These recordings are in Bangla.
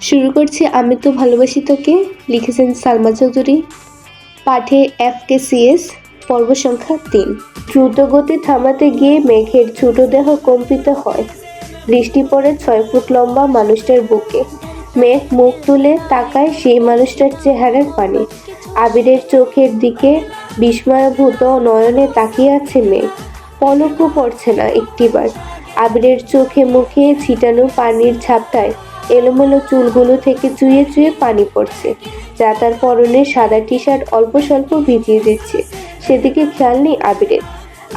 শুরু করছি, আমি তো ভালোবাসি তোকে, লিখেছেন সালমা চৌধুরী। পাঠে এফ কে সিএস পর্ব সংখ্যা তিন। দ্রুতগতি থামাতে গিয়ে মেঘের ছোট দেহ কম্পিত হয়। বৃষ্টি পড়ে ছয় ফুট লম্বা মানুষটার বুকে। মেঘ মুখ তুলে তাকায় সেই মানুষটার চেহারার পানে। আবিরের চোখের দিকে বিস্ময়ভূত নয়নে তাকিয়ে আছে মেঘ। পলকও পড়ছে না একটিবার। আবিরের চোখে মুখে ছিটানো পানির ঝাপটায় এলোমেলো চুলগুলো থেকে চুয়ে চুয়ে পানি পড়ছে। যা তার পরনে সাদা টি শার্ট অল্প স্বল্প ভিজিয়ে দিচ্ছে। সেদিকে খেয়াল নেই আবিরের।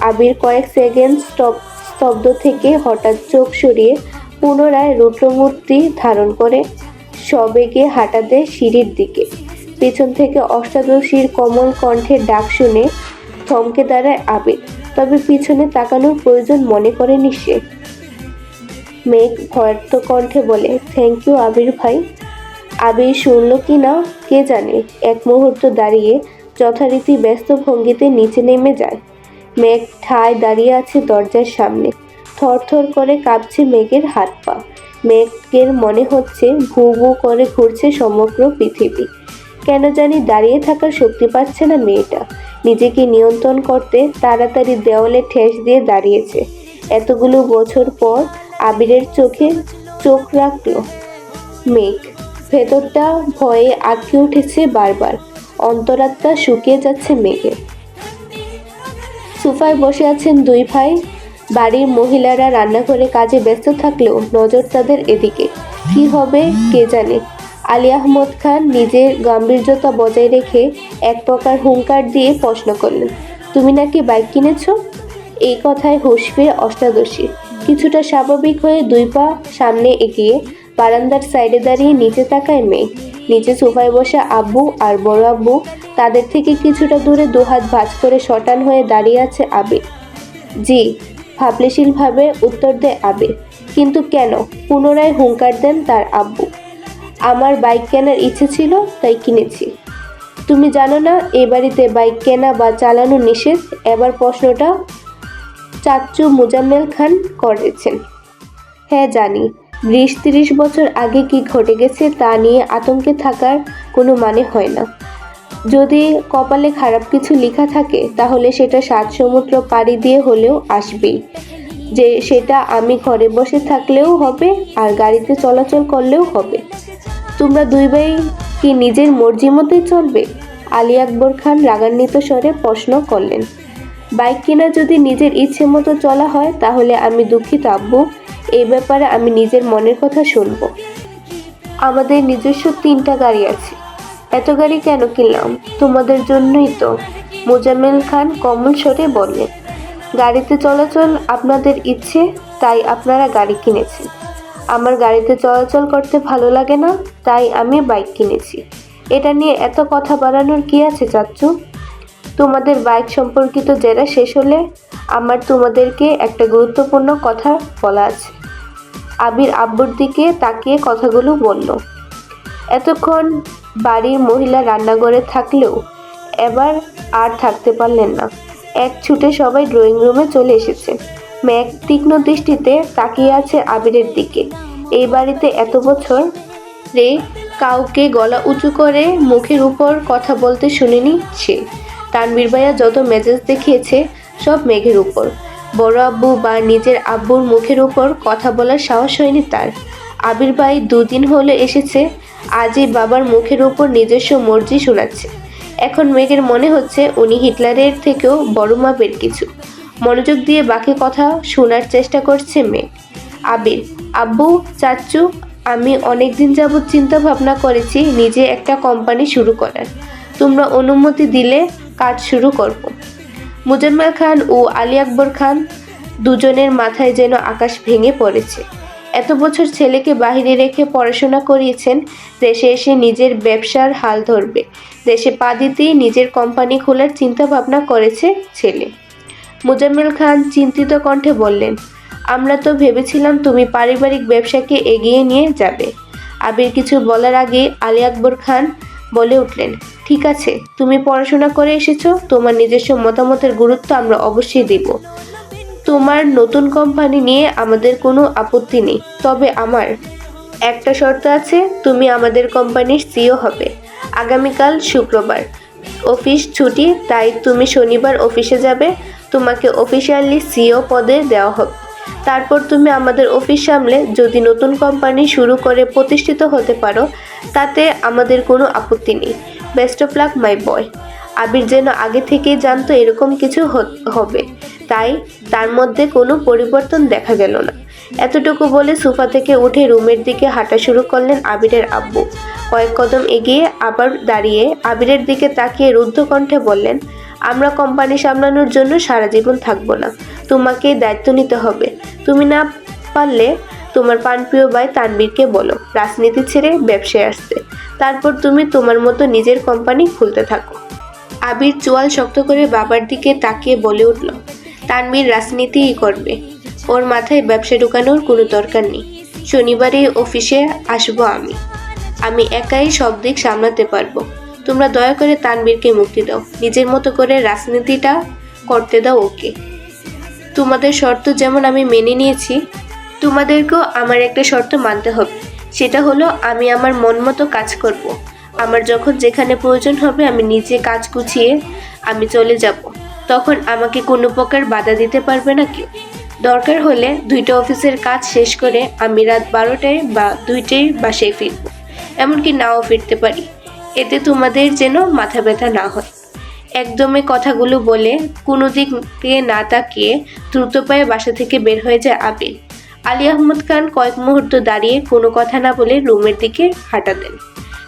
আবির কয়েক সেকেন্ড স্তব স্তব্ধ থেকে হঠাৎ চোখ সরিয়ে পুনরায় রুদ্রমূর্তি ধারণ করে সবেগে হাঁটা দেয় সিঁড়ির দিকে। পেছন থেকে অষ্টাদশীর কমল কণ্ঠের ডাক শুনে থমকে দাঁড়ায় আবির। তবে পিছনে তাকানোর প্রয়োজন মনে করেনি সে। মেঘ ভয়ার্থ কণ্ঠে বলে থ্যাংক ইউ আবির ভাই। আবির শুনল কি না, কে জানে? এক মুহূর্ত দাঁড়িয়ে যথারীতি ব্যস্ত ভঙ্গিতে নিচে নেমে যায়। মেঘ ঠায় দাঁড়িয়ে আছে দরজার সামনে। থরথর করে কাঁপছে মেঘের হাত পা। মেঘের মনে হচ্ছে ভু ভু করে ঘুরছে সমগ্র পৃথিবী। কেন জানি দাঁড়িয়ে থাকার শক্তি পাচ্ছে না মেয়েটা। নিজেকে নিয়ন্ত্রণ করতে তাড়াতাড়ি দেওয়ালে ঠেস দিয়ে দাঁড়িয়েছে। এতগুলো বছর পর আবিরের চোখে চোখ রাখল। মেঘ, ভেতরটা ভয়ে আটকে উঠেছে বারবার। অন্তরাত্মা শুকিয়ে যাচ্ছে মেঘে। সোফায় বসে আছেন দুই ভাই। বাড়ির মহিলারা রান্নাঘরে কাজে ব্যস্ত থাকলেও নজর তাদের এদিকে। কি হবে কে জানে? আলী আহমদ খান নিজের গাম্ভীর্যতা বজায় রেখে এক প্রকার হুঙ্কার দিয়ে প্রশ্ন করলেন, তুমি নাকি বাইক কিনেছ? এই কথায় হুঁশ অষ্টাদশী। কিছুটা স্বাভাবিক হয়ে দুই পা সামনে এগিয়ে বারান্দার সাইডে দাঁড়িয়ে নিচে তাকায় মেঘ নিচে সোফায় বসে আব্বু আর বড় আব্বু তাদের থেকে কিছুটা দূরে দুহাত ভাঁজ করে শটান হয়ে দাঁড়িয়ে আছে আবির। জি, ভাবলেশীলভাবে উত্তর দেয় আবির। কিন্তু কেন? পুনরায় হুঙ্কার দেন তার আব্বু। আমার বাইক কেনার ইচ্ছে ছিল, তাই কিনেছি। তুমি জানো না এই বাড়িতে বাইক কেনা বা চালানো নিষেধ? এবার প্রশ্নটা চাচ্চু মুজাম্মেল খান করেছেন। হ্যাঁ জানি। বিশ তিরিশ বছর আগে কি ঘটে গেছে তা নিয়ে আতঙ্কে থাকার কোনো মানে হয় না। যদি কপালে খারাপ কিছু লেখা থাকে, তাহলে সেটা সাত সমুদ্র পাড়ি দিয়ে হলেও আসবেই। যে সেটা আমি ঘরে বসে থাকলেও হবে আর গাড়িতে চলাচল করলেও হবে। তোমরা দুই ভাই কি নিজের মর্জি মতোই চলবে? আলী আকবর খান রাগান্বিত স্বরে প্রশ্ন করলেন। বাইক কেনা যদি নিজের ইচ্ছে মতো চলা হয়, তাহলে আমি দুঃখিত, আব্বু। এই ব্যাপারে আমি নিজের মনের কথা শুনব। আমাদের নিজস্ব তিনটা গাড়ি আছে। এত গাড়ি কেন কিনলাম? তোমাদের জন্যই তো। মোজাম্মেল খান কমল স্বরে বললেন, গাড়িতে চলাচল আপনাদের ইচ্ছে, তাই আপনারা গাড়ি কিনেছেন। আমার গাড়িতে চলাচল করতে ভালো লাগে না, তাই আমি বাইক কিনেছি। এটা নিয়ে এত কথা বাড়ানোর কি আছে, চাচ্চু? তোমাদের বাইক সম্পর্কিত জেরা শেষ হলে আমার তোমাদেরকে একটা গুরুত্বপূর্ণ কথা বলা আছে। আবির আব্বুর দিকে তাকিয়ে কথাগুলো বলল, এতক্ষণ বাড়ির মহিলা রান্নাঘরে থাকলেও এবার আর থাকতে পারলেন না। এক ছুটে সবাই ড্রয়িং রুমে চলে এসেছে। ম্যাক তীক্ষ্ণ দৃষ্টিতে তাকিয়ে আছে আবিরের দিকে। এই বাড়িতে এত বছর রে কাউকে গলা উঁচু করে মুখের উপর কথা বলতে শুনিনি সে। তানবীর ভাইয়া যত মেজাজ দেখিয়েছে, সব মেঘের উপর। বড় আব্বু বা নিজের আব্বুর মুখের উপর কথা বলার সাহস হয়নি তার। আবির ভাই দুদিন হলে এসেছে, আজই বাবার মুখের উপর নিজস্ব মর্জি শোনাচ্ছে। এখন মেঘের মনে হচ্ছে উনি হিটলারের থেকেও বড় মাপের কিছু। মনোযোগ দিয়ে বাকি কথা শোনার চেষ্টা করছে মেঘ। আবির, আব্বু চাচ্চু আমি অনেক দিন যাবৎ চিন্তা ভাবনা করেছি নিজে একটা কোম্পানি শুরু করার। তোমরা অনুমতি দিলে কাজ শুরু করব। মুজাম্মেল খান ও আলী আকবর খান দুজনের মাথায় যেন আকাশ ভেঙে পড়েছে। এত বছর ছেলেকে বাহিরে রেখে পড়াশোনা করিয়েছেন, দেশে এসে নিজের ব্যবসার হাল ধরবে। দেশে পা দিতেই নিজের কোম্পানি খোলার চিন্তা ভাবনা করেছে ছেলে। মুজাম্মেল খান চিন্তিত কণ্ঠে বললেন, আমরা তো ভেবেছিলাম তুমি পারিবারিক ব্যবসাকে এগিয়ে নিয়ে যাবে। আবির কিছু বলার আগে আলী আকবর খান বলে উঠলেন, ঠিক আছে, তুমি পড়াশোনা করে এসেছ, তোমার নিজস্ব মতামতের গুরুত্ব আমরা অবশ্যই দিব। তোমার নতুন কোম্পানি নিয়ে আমাদের কোনো আপত্তি নেই। তবে আমার একটা শর্ত আছে, তুমি আমাদের কোম্পানির সিও হবে। আগামীকাল শুক্রবার। অফিস ছুটি, তাই তুমি শনিবার অফিসে যাবে। তোমাকে অফিসিয়ালি সিও পদে দেওয়া হবে। তারপর তুমি আমাদের অফিস সামলে যদি নতুন কোম্পানি শুরু করে প্রতিষ্ঠিত হতে পারো, তাতে আমাদের কোনো আপত্তি নেই। Best of luck my boy Abir যেন আগে থেকেই জানতো এরকম কিছু হবে। তাই তার মধ্যে কোনো পরিবর্তন দেখা গেল না। এতটুকু বলে সোফা থেকে উঠে রুমের দিকে হাঁটা শুরু করলেন আবিরের আব্বু। কয়েক কদম এগিয়ে আবার দাঁড়িয়ে আবিরের দিকে তাকিয়ে রুদ্ধকণ্ঠে বললেন আমরা কোম্পানি সামলানোর জন্য সারা জীবন থাকব না। তোমাকে দায়িত্ব নিতে হবে। তুমি না পারলে তোমার পানপ্রিয় ভাই তানবীরকে বলো, রাজনীতি ছেড়ে ব্যবসায় আসতে। তারপর তুমি তোমার মতো নিজের কোম্পানি খুলতে থাকো। আবির চোয়াল শক্ত করে বাবার দিকে তাকিয়ে বলে উঠল তানবীর রাজনীতিই করবে। ওর মাথায় ব্যবসা ঢুকানোর কোনো দরকার নেই। শনিবারে অফিসে আসব আমি। আমি একাই সব দিক সামলাতে পারব। তোমরা দয়া করে তানবীরকে মুক্তি দাও। নিজের মতো করে রাজনীতিটা করতে দাও ওকে। তোমাদের শর্ত যেমন আমি মেনে নিয়েছি, তোমাদেরকেও আমার একটা শর্ত মানতে হবে। সেটা হলো, আমি আমার মন মতো কাজ করব। আমার যখন যেখানে প্রয়োজন হবে, আমি নিজে কাজ গুছিয়ে আমি চলে যাব। তখন আমাকে কোনো প্রকার বাধা দিতে পারবে না কেউ। দরকার হলে দুইটা অফিসের কাজ শেষ করে আমি রাত বারোটায় বা দুইটায় বাসায় ফিরবো। এমনকি নাও ফিরতে পারি। এতে তোমাদের যেন মাথা ব্যথা না হয়। একদমে কথাগুলো বলে কোনো দিকে না তাকিয়ে দ্রুত পায়ে বাসা থেকে বের হয়ে যায় আবির আলী আহমদ খান কয়েক মুহূর্ত দাঁড়িয়ে কোনো কথা না বলে রুমের দিকে হাঁটা দেন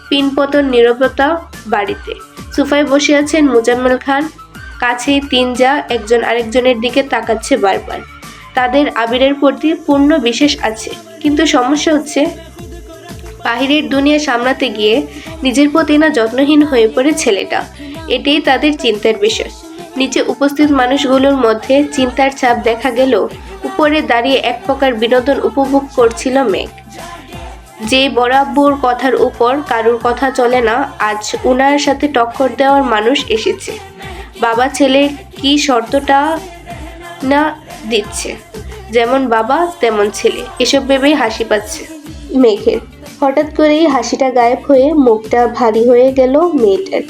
পিনপতন নীরবতা বাড়িতে। সোফায় বসে আছেন মুজাম্মেল খান। কাছেই তিন যা একজন আরেকজনের দিকে তাকাচ্ছে বারবার। তাদের আবিরের প্রতি পূর্ণ বিশেষ আছে। কিন্তু সমস্যা হচ্ছে বাহিরের দুনিয়া সামলাতে গিয়ে নিজের প্রতি না যত্নহীন হয়ে পড়ে ছেলেটা। এটাই তাদের চিন্তার বিষয়। নিচে উপস্থিত মানুষগুলোর মধ্যে চিন্তার ছাপ দেখা গেল, উপরে দাঁড়িয়ে এক প্রকার বিনোদন উপভোগ করছিল মেঘ। যে বরাবর কথার উপর কারুর কথা চলে না, আজ উনার সাথে টক্কর দেওয়ার মানুষ এসেছে। বাবা ছেলে কি শর্তটা না দিচ্ছে? যেমন বাবা, তেমন ছেলে। এসব ভেবেই হাসি পাচ্ছে মেঘের। হঠাৎ করেই হাসিটা গায়েব হয়ে মুখটা ভারী হয়ে গেল মেয়েটার।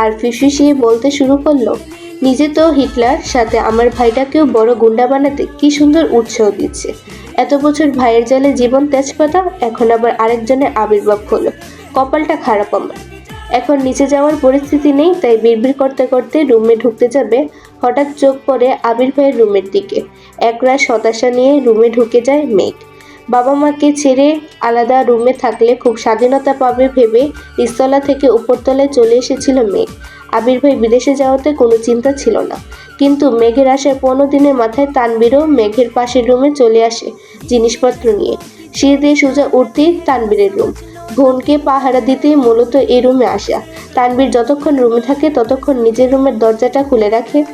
আর ফিসফিসিয়ে বলতে শুরু করল, নিজে তো হিটলার, সাথে আমার ভাইটাকেও বড় গুন্ডা বানাতে কি সুন্দর উৎসাহ দিচ্ছে। এত বছর ভাইয়ের জালে জীবন তেজপাতা, এখন আবার আরেকজনের আবির্ভাব হলো। কপালটা খারাপ আমার। এখন নিচে যাওয়ার পরিস্থিতি নেই, তাই বিড়বিড় করতে করতে রুমে ঢুকতে যাবে, হঠাৎ চোখ পড়ে আবির ভাইয়ের রুমের দিকে। একরাশ হতাশা নিয়ে রুমে ঢুকে যায় মেঘ বাবা মাকে ছেড়ে আলাদা রুমে থাকলে খুব স্বাধীনতা পাবে ভেবে নিচতলা থেকে উপরতলায় চলে এসেছিল মেঘ। আবির ভাই বিদেশে যাওয়াতে কোনো চিন্তা ছিল না। কিন্তু মেঘের আসার পনেরো দিনের মাথায় তানবীরও মেঘের পাশের রুমে চলে আসে জিনিসপত্র নিয়ে। সিঁড়ি দিয়ে সোজা উঠতেই তানবীরের রুম। বোনকে পাহারা দিতেই মূলত এই রুমে আসা। তানবীর যতক্ষণ রুমে থাকে ততক্ষণ নিজের রুমের দরজাটা খুলে রাখে।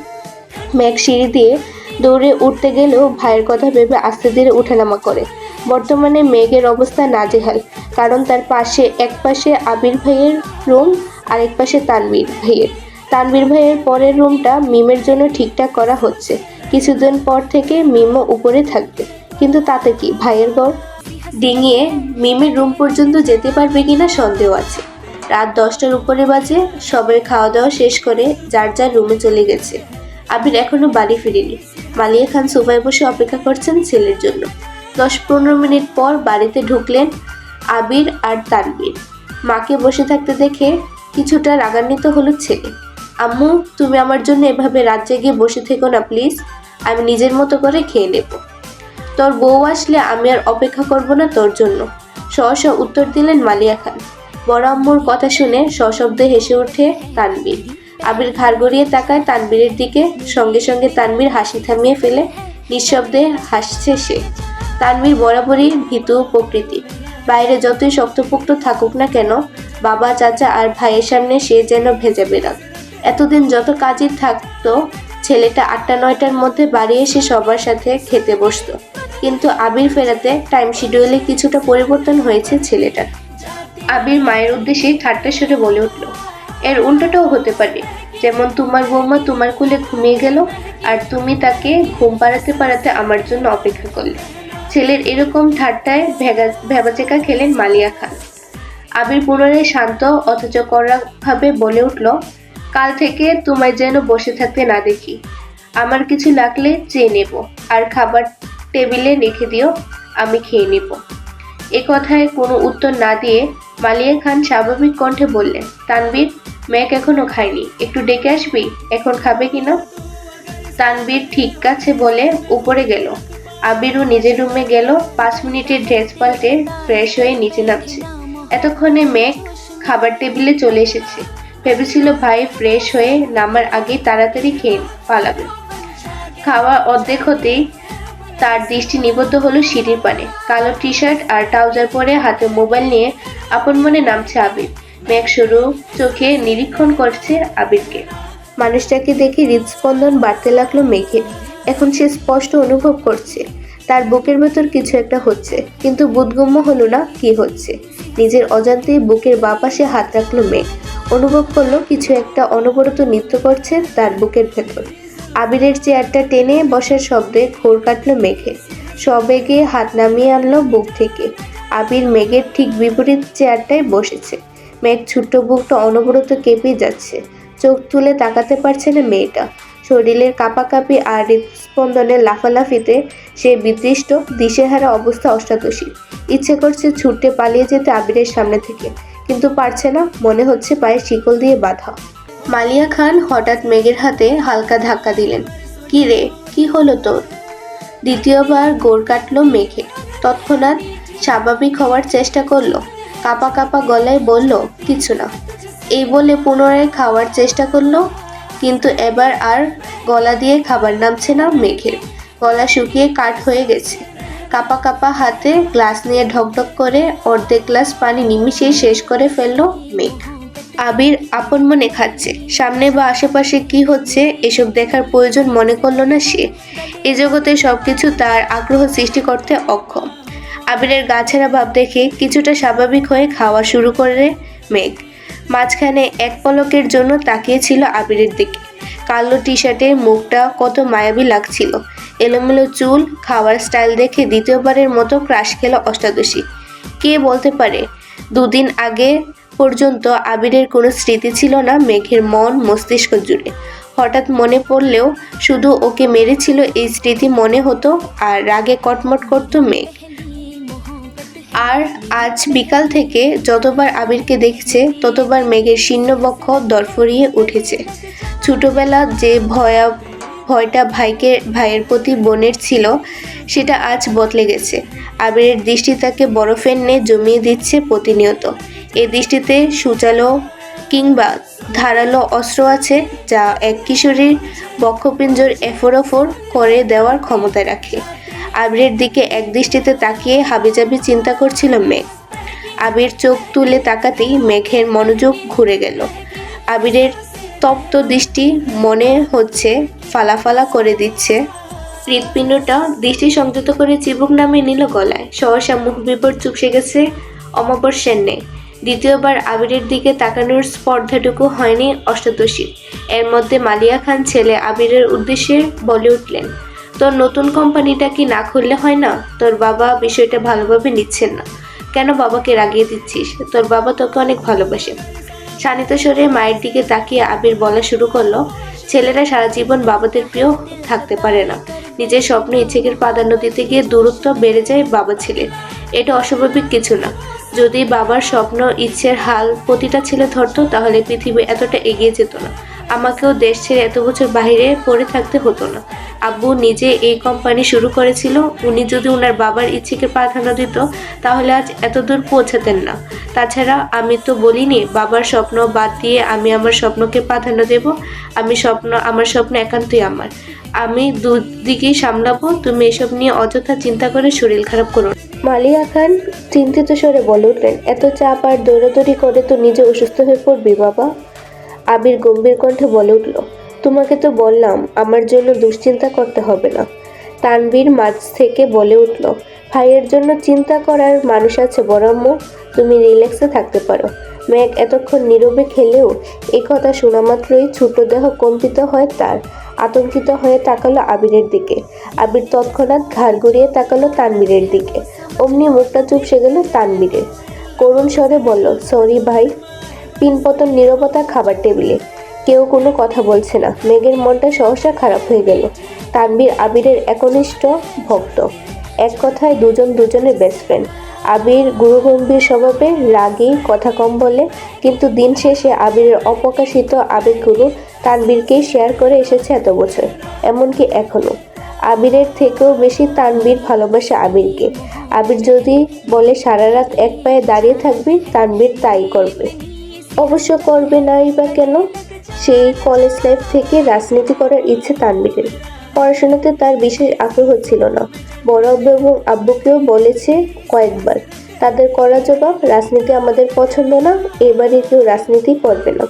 মেঘ সিঁড়ি দিয়ে দৌড়ে উঠতে গেলেও ভাইয়ের কথা ভেবে আস্তে ধীরে উঠানামা করে। বর্তমানে মেঘের অবস্থা নাজেহাল, কারণ তার পাশে এক পাশে আবির ভাইয়ের রুম আর এক পাশে তানবীর ভাইয়ের। তানবীর ভাইয়ের পরের রুমটা মিমের জন্য ঠিকঠাক করা হচ্ছে। কিছুদিন পর থেকে মিমও উপরে থাকবে। কিন্তু তাতে কি, ভাইয়ের ঘর? ডিঙিয়ে মিমের রুম পর্যন্ত যেতে পারবে কিনা সন্দেহ আছে। রাত দশটার উপরে বাজে সবাই খাওয়া দাওয়া শেষ করে যার যার রুমে চলে গেছে। আবির এখনও বাড়ি ফিরেনি। মালিয়া খান সোফায় বসে অপেক্ষা করছেন ছেলের জন্য। দশ পনেরো মিনিট পর বাড়িতে ঢুকলেন আবির আর তানবীর মাকে বসে থাকতে দেখে কিছুটা রাগান্বিত হলো ছেলে। আম্মু, তুমি আমার জন্য এভাবে রাত জেগে বসে থেকো না, প্লিজ। আমি নিজের মতো করে খেয়ে নেব। তোর বউ আসলে আমি আর অপেক্ষা করব না তোর জন্য। সহসা উত্তর দিলেন মালিয়া খান। বড় আম্মুর কথা শুনে সশব্দে হেসে ওঠে তানবীর আবির ঘাড় গড়িয়ে তাকায় তানবীরের দিকে। সঙ্গে সঙ্গে তানবীর হাসি থামিয়ে ফেলে। নিঃশব্দে হাসছে সে। তানবীর বরাবরই ভীতু প্রকৃতি। বাইরে যতই শক্তপোক্ত থাকুক না কেন, বাবা, চাচা আর ভাইয়ের সামনে সে যেন ভেজা বেরাক এতদিন যত কাজই থাকতো, ছেলেটা আটটা নয়টার মধ্যে বাড়ি এসে সবার সাথে খেতে বসতো। কিন্তু আবির ফেরাতে টাইম শিডিউলে কিছুটা পরিবর্তন হয়েছে ছেলেটার। আবির মায়ের উদ্দেশ্যে ঠাট্টা সুরে বলে উঠল, এর উল্টোটাও হতে পারে। যেমন তোমার বৌমা তোমার কোলে ঘুমিয়ে গেল, আর তুমি তাকে ঘুম পাড়াতে পাড়াতে আমার জন্য অপেক্ষা করলে। ছেলের এরকম ঠাট্টায় ভেবাচেকা খেলেন মালিয়া খান। আবির পুনরায় শান্ত অথচ কড়াভাবে বলে উঠল, কাল থেকে তোমায় যেন বসে থাকতে না দেখি। আমার কিছু লাগলে চেয়ে নেব আর খাবার টেবিলে রেখে দিও, আমি খেয়ে নেব। এ কথায় কোনো উত্তর না দিয়ে মালিয়া খান স্বাভাবিক কণ্ঠে বললেন, তানবীর, ম্যাক এখনও খায়নি। একটু ডেকে আসবি? এখন খাবে কিনা? তানবীর ঠিক আছে বলে উপরে গেল। আবিরও নিজের রুমে গেল, পাঁচ মিনিটের ড্রেস পাল্টে ফ্রেশ হয়ে নিচে নামছে। এতক্ষণে মেঘ খাবার টেবিলে চলে এসেছে। ভেবেছিল ভাই ফ্রেশ হয়ে নামার আগে তাড়াতাড়ি খেয়ে পালাবে। খাওয়া অর্ধেক হতেই তার দৃষ্টি নিবদ্ধ হলো সিঁড়ির পানে। কালো টি শার্ট আর ট্রাউজার পরে হাতে মোবাইল নিয়ে আপন মনে নামছে আবির। মেঘ সরু চোখে নিরীক্ষণ করছে আবিরকে। মানুষটাকে দেখে হৃদস্পন্দন বাড়তে লাগল মেঘের। এখন সে স্পষ্ট অনুভব করছে। তার বুকের ভেতর কিছু একটা হচ্ছে, কিন্তু বোধগম্য হলো না কি হচ্ছে। নিজের অজান্তেই বুকের বাঁ পাশে হাত রাখল মেঘ অনুভব করল কিছু একটা অনবরত নৃত্য করছে তার বুকের ভেতর। আবিরের চেয়ারটা টেনে বসার শব্দে ঘোর কাটলো মেঘে। সবেগে হাত নামিয়ে আনলো বুক থেকে। আবির মেঘের ঠিক বিপরীত চেয়ারটায় বসেছে। মেঘ ছোট্ট বুকটা অনবরত কেঁপে যাচ্ছে। চোখ তুলে তাকাতে পারছে না মেয়েটা। শরীরের কাঁপাকাঁপি আর হৃদস্পন্দনের লাফালাফিতে সে বিদৃষ্ট দিশেহারা অবস্থা অষ্টাদশী ইচ্ছে করছে ছুটে পালিয়ে যেতে আবিরের সামনে থেকে, কিন্তু পারছে না, মনে হচ্ছে পায়ে শিকল দিয়ে বাঁধা। মালিয়া খান হঠাৎ মেঘের হাতে হালকা ধাক্কা দিলেন। কি রে, কি হলো তোর? দ্বিতীয়বার গোড় কাটলো মেঘে। তৎক্ষণাৎ স্বাভাবিক হওয়ার চেষ্টা করল। কাপা কাপা গলায় বলল, কিছু না। এই বলে পুনরায় খাওয়ার চেষ্টা করল, কিন্তু এবার আর গলা দিয়ে খাবার নামছে না মেঘের। গলা শুকিয়ে কাঠ হয়ে গেছে। কাপা কাপা হাতে গ্লাস নিয়ে ঢকঢক করে অর্ধেক গ্লাস পানি নিমিশেই শেষ করে ফেলল মেঘ। আবির আপন মনে খাচ্ছে, সামনে বা আশেপাশে কি হচ্ছে এসব দেখার প্রয়োজন মনে করল না সে। এ জগতে সবকিছু তার আগ্রহ সৃষ্টি করতে অক্ষম। আবিরের গাছেরা ভাব দেখে কিছুটা স্বাভাবিক হয়ে খাওয়া শুরু করে মেঘ। মাঝখানে এক পলকের জন্য তাকিয়েছিল আবিরের দিকে। কালো টি শার্টের মুখটা কত মায়াবী লাগছিল। এলোমেলো চুল, খাওয়ার স্টাইল দেখে দ্বিতীয়বারের মতো ক্রাশ খেল অষ্টাদশী। কে বলতে পারে, দুদিন আগে পর্যন্ত আবিরের কোনো স্মৃতি ছিল না মেঘের মন মস্তিষ্ক জুড়ে। হঠাৎ মনে পড়লেও শুধু ওকে মেরেছিল এই স্মৃতি মনে হতো আর রাগে কটমট করতো মেঘ। আর আজ বিকাল থেকে যতবার আবিরকে দেখছে, ততবার মেঘের শীর্ণবক্ষ দরফরিয়ে উঠেছে। ছোটোবেলা যে ভয়া, ভয়টা ভাইকে, ভাইয়ের প্রতি বোনের ছিল, সেটা আজ বদলে গেছে। আবিরের দৃষ্টি তাকে বরফের নে জমিয়ে দিচ্ছে প্রতিনিয়ত। এ দৃষ্টিতে সুচালো কিংবা ধারালো অস্ত্র আছে যা এক কিশোরীর বক্ষপিঞ্জর এফোর ওফোর করে দেওয়ার ক্ষমতা রাখে। আবিরের দিকে এক দৃষ্টিতে তাকিয়ে হাবিজাবি চিন্তা করছিল মেঘ। আবির চোখ তুলে তাকাতেই মেঘের মনোযোগ ঘুরে গেল। আবিরের তপ্ত দৃষ্টি মনে হচ্ছে ফালাফালা করে দিচ্ছে। হৃৎপিণ্ডটা দৃষ্টি সংযত করে চিবুক নামে নিল গলায়। সহসা মুখ বিপর চুপসে গেছে অমাবস্যার নেই দ্বিতীয়বার আবিরের দিকে তাকানোর স্পর্ধাটুকু হয়নি অষ্টাদশী। এর মধ্যে মালিয়া খান ছেলে আবিরের উদ্দেশ্যে বলে উঠলেন তোর নতুন কোম্পানিটা কি না খুললে হয় না? তোর বাবা বিষয়টা ভালোভাবে নিচ্ছেন না। কেন বাবাকে রাগিয়ে দিচ্ছিস? তোর বাবা তোকে অনেক ভালোবাসে। শানিত স্বরে মায়ের দিকে তাকিয়ে আবির বলা শুরু করল, ছেলেরা সারা জীবন বাবাদের প্রিয় থাকতে পারে না। নিজের স্বপ্ন ইচ্ছেকের প্রাধান্য দিতে গিয়ে দূরত্ব বেড়ে যায় বাবা ছেলের। এটা অস্বাভাবিক কিছু না। যদি বাবার স্বপ্ন ইচ্ছের হাল প্রতিটা ছেলে ধরতো তাহলে পৃথিবী এতটা এগিয়ে যেত না। আমাকেও দেশ ছেড়ে এত বছর বাইরে পড়ে থাকতে হতো না। আব্বু নিজে এই কোম্পানি শুরু করেছিল। উনি যদি ওনার বাবার ইচ্ছেকে প্রাধান্য দিত, তাহলে আজ এত দূর পৌঁছাতেন না। তাছাড়া আমি তো বলিনি, বাবার স্বপ্ন বাদ দিয়ে আমি আমার স্বপ্নকে প্রাধান্য দেব। আমি স্বপ্ন, আমার স্বপ্ন একান্তই আমার। আমি দুদিকেই সামলাবো। তুমি এসব নিয়ে অযথা চিন্তা করে শরীর খারাপ করো মালিয়া খান চিন্তিত স্বরে বলে উঠলেন, এত চাপ আর দৌড়াদৌড়ি করে তো নিজে অসুস্থ হয়ে পড়বি বাবা? আবির গম্ভীর কণ্ঠে বলে উঠল, তোমাকে তো বললাম, আমার জন্য দুশ্চিন্তা করতে হবে না। তানবীর মাঝ থেকে বলে উঠল, ভাইয়ের জন্য চিন্তা করার মানুষ আছে বরম্য তুমি রিল্যাক্সে থাকতে পারো। মেঘ এতক্ষণ নীরবে খেলেও এই কথা শোনা মাত্রই ছোট দেহ কম্পিত হয় তার, আতঙ্কিত হয়ে তাকালো আবিরের দিকে। আবির তৎক্ষণাৎ ঘাড় গড়িয়ে তাকালো তানবীরের দিকে। অমনি মুখটা চুপসে গেল তানবীরের করুণ স্বরে বলল, সরি ভাই পিনপতন নীরবতা খাবার টেবিলে। কেউ কোনো কথা বলছে না। মেঘের মনটা সহসা খারাপ হয়ে গেল। তানবীর আবিরের একনিষ্ঠ ভক্ত। এক কথায় দুজন দুজনের বেস্ট ফ্রেন্ড আবির গুরুগম্ভীর স্বভাবে রাগী, কথা কম বলে, কিন্তু দিন শেষে আবিরের অপ্রকাশিত আবেগগুলো তানবীরকেই শেয়ার করে এসেছে এত বছর। এমনকি এখনও আবিরের থেকেও বেশি তানবীর ভালোবাসে আবিরকে। আবির যদি বলে সারা রাত এক পায়ে দাঁড়িয়ে থাকবি তানবীর তাই করবে। অবশ্য করবে নাই বা কেন, সেই কলেজ লাইফ থেকে রাজনীতি করার ইচ্ছে তানবীরের। পড়াশোনাতে তার বিশেষ আগ্রহ ছিল না। বড় আব্বু এবং আব্বুকেও বলেছে কয়েকবার, তাদের করা জবাব, রাজনীতি আমাদের পছন্দ না, এবারে কেউ রাজনীতি করবে না।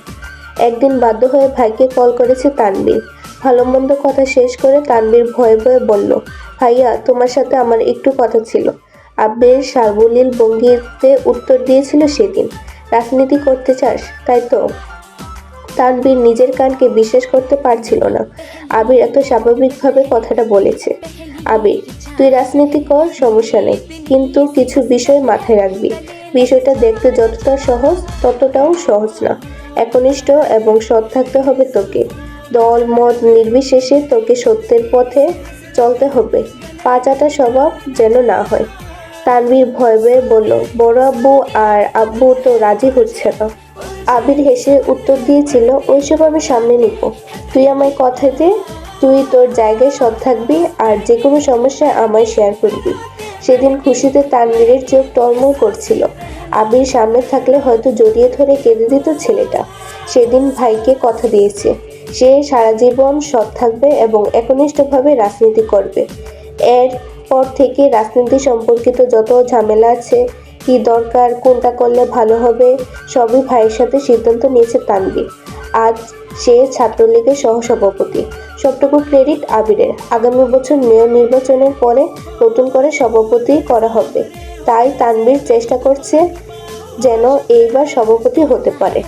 একদিন বাধ্য হয়ে ভাইকে কল করেছে তানবীর। ভালো মন্দ কথা শেষ করে তানবীর ভয়ে ভয়ে বলল, ভাইয়া, তোমার সাথে আমার একটু কথা ছিল। আব্বের সার্বলীল ভঙ্গিতে উত্তর দিয়েছিল সেদিন। রাজনীতি করতে চাস, তাই তো? তানবীর নিজের কানকে বিশ্বাস করতে পারছিল না। আবির এত স্বাভাবিকভাবে কথাটা বলেছে। আবির, তুই রাজনীতি কর, সমস্যা নেই, কিন্তু কিছু বিষয় মাথায় রাখবি। বিষয়টা দেখতে যতটা সহজ, ততটাও সহজ না। একনিষ্ঠ এবং সৎ থাকতে হবে তোকে। দল, মত নির্বিশেষে তোকে সত্যের পথে চলতে হবে। পাঁচাটা স্বভাব যেন না হয়। তানবীর ভয় ভয়ে বলল, বড় আব্বু আর আব্বু তো রাজি হচ্ছে না। আবির হেসে উত্তর দিয়েছিল ওইসব আমি সামনে নিব। তুই আমায় কথা দে, তুই তোর জায়গায় সৎ থাকবি আর যে কোনো সমস্যায় আমায় শেয়ার করবি। সেদিন খুশিতে তানবীরের চোখ টলমল করছিল। আবির সামনে থাকলে হয়তো জড়িয়ে ধরে কেঁদে দিত ছেলেটা। সেদিন ভাইকে কথা দিয়েছে, সে সারা জীবন সৎ থাকবে এবং একনিষ্ঠভাবে রাজনীতি করবে। এর পর থেকে রাজনীতি সম্পর্কিত যত ঝামেলা আছে, কি দরকার, কোনটা করলে ভালো হবে, সবই ভাইয়ের সাথে সিদ্ধান্ত নিয়েছে তানবীর আজ সে ছাত্রলীগের সহসভাপতি। সবটুকু ক্রেডিট আবিরের। আগামী বছর মেয়র নির্বাচনের পরে নতুন করে সভাপতি করা হবে। তাই তানবীর চেষ্টা করছে যেন এইবার সভাপতি হতে পারে।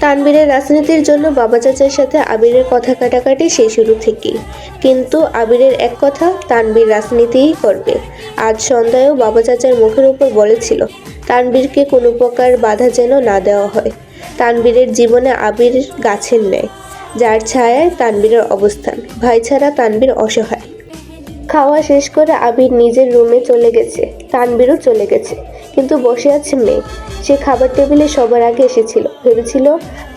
তানবীরের রাজনীতির জন্য বাবা চাচার সাথে আবিরের কথা কাটাকাটি সেই শুরু থেকেই। কিন্তু আবিরের এক কথা তানবীর রাজনীতিই করবে। আজ সন্ধ্যায়ও বাবা চাচার মুখের উপর বলেছিল তানবীরকে কোনো প্রকার বাধা যেন না দেওয়া হয়। তানবীরের জীবনে আবির গাছের ন্যায়। যার ছায়ায় তানবীরের অবস্থান। ভাই ছাড়া তানবীর অসহায়। খাওয়া শেষ করে আবির নিজের রুমে চলে গেছে। তানবীরও চলে গেছে। কিন্তু বসে আছে মেয়ে। সে খাবার টেবিলে সবার আগে এসেছিল। ভেবেছিল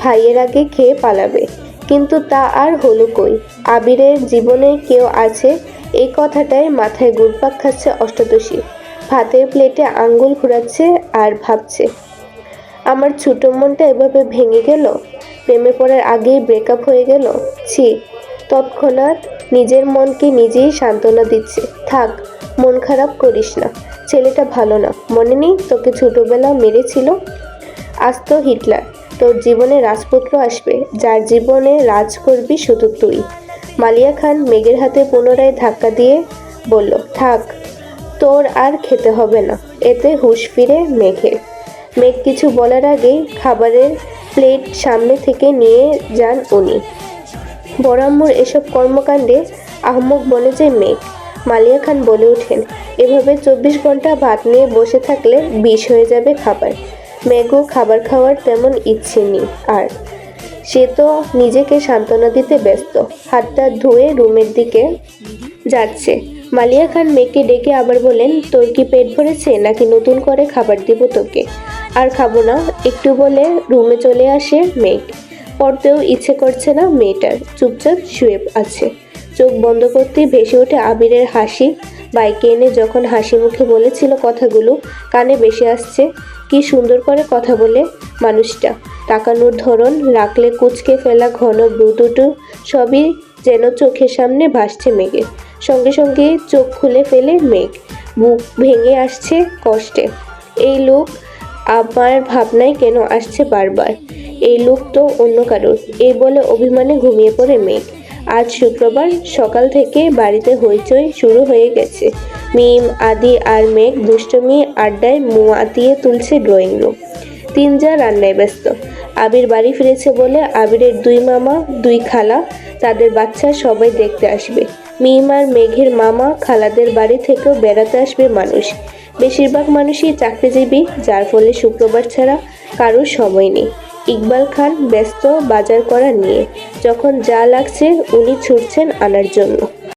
ভাইয়ের আগে খেয়ে পালাবে। কিন্তু তা আর হলো কই? আবিরের জীবনে কেউ আছে? এই কথাটাই মাথায় ঘুরপাক খাচ্ছে অষ্টাদশী। ভাতের প্লেটে আঙ্গুল ঘুরাচ্ছে আর ভাবছে, আমার ছোট মনটা এভাবে ভেঙে গেল? প্রেমে পড়ার আগেই ব্রেকআপ হয়ে গেল? ছি, তৎক্ষণাৎ নিজের মনকে নিজেই সান্ত্বনা দিচ্ছে। থাক, মন খারাপ করিস না। ছেলেটা ভালো না। মনে নেই তোকে ছোটবেলা মেরেছিল? আজ তো হিটলার। তোর জীবনে রাজপুত্র আসবে, যার জীবনে রাজ করবি শুধু তুই। মালিয়া খান মেঘের হাতে পুনরায় ধাক্কা দিয়ে বলল, থাক, তোর আর খেতে হবে না। এতে হুশ ফিরে মেঘের। মেঘ কিছু বলার আগেই খাবারের প্লেট সামনে থেকে নিয়ে যান উনি। বরাম্মুর এসব কর্মকাণ্ডে আহমক বনে যে মেঘ। মালিয়া খান বলে ওঠেন, এভাবে চব্বিশ ঘণ্টা ভাত নিয়ে বসে থাকলে বিষ হয়ে যাবে খাবার। মেঘও খাবার খাওয়ার তেমন ইচ্ছে নেই। আর সে তো নিজেকে সান্ত্বনা দিতে ব্যস্ত। হাতটা ধুয়ে রুমের দিকে যাচ্ছে। মালিয়া খান মেয়েকে ডেকে আবার বলেন, তোর কি পেট ভরেছে? নাকি নতুন করে খাবার দিব তোকে? আর খাব না, একটু বলে রুমে চলে আসে মেঘ। পড়তেও ইচ্ছে করছে না মেয়েটার। চুপচাপ শুয়ে আছে। চোখ বন্ধ করতেই ভেসে ওঠে আবিরের হাসি। বাইকে এনে যখন হাসি মুখে বলেছিল কথাগুলো, কানে বেশি আসছে, কি সুন্দর করে কথা বলে মানুষটা। তাকানোর ধরন রাখলে কুচকে ফেলা ঘন ব্রু দুটো সবই যেন চোখের সামনে ভাসছে মেঘের। সঙ্গে সঙ্গে চোখ খুলে ফেলে মেঘ। বুক ভেঙে আসছে কষ্টে। এই লোক আমার ভাবনায় কেন আসছে বারবার? এই লোক তো অন্য কারোর। এই বলে অভিমানে ঘুমিয়ে পড়ে মেঘ। আজ শুক্রবার সকাল থেকে বাড়িতে হইচই শুরু হয়ে গেছে। মিম, আদি আর মেঘ দুষ্টমি আড্ডায় মুয়া দিয়ে তুলছে ড্রয়িং রুম। তিন যা রান্নায় ব্যস্ত। আবির বাড়ি ফিরেছে বলে আবিরের দুই মামা, দুই খালা, তাদের বাচ্চা সবাই দেখতে আসবে। মিমার মেঘের মামা খালাদের বাড়ি থেকেও বেড়াতে আসবে মানুষ। বেশিরভাগ মানুষই চাকরিজীবী, যার ফলে শুক্রবার ছাড়া কারোর সময় নেই। ইকবাল খান ব্যস্ত বাজার করা নিয়ে যখন যা লাগছে উনি ছুটছেন আনার জন্য।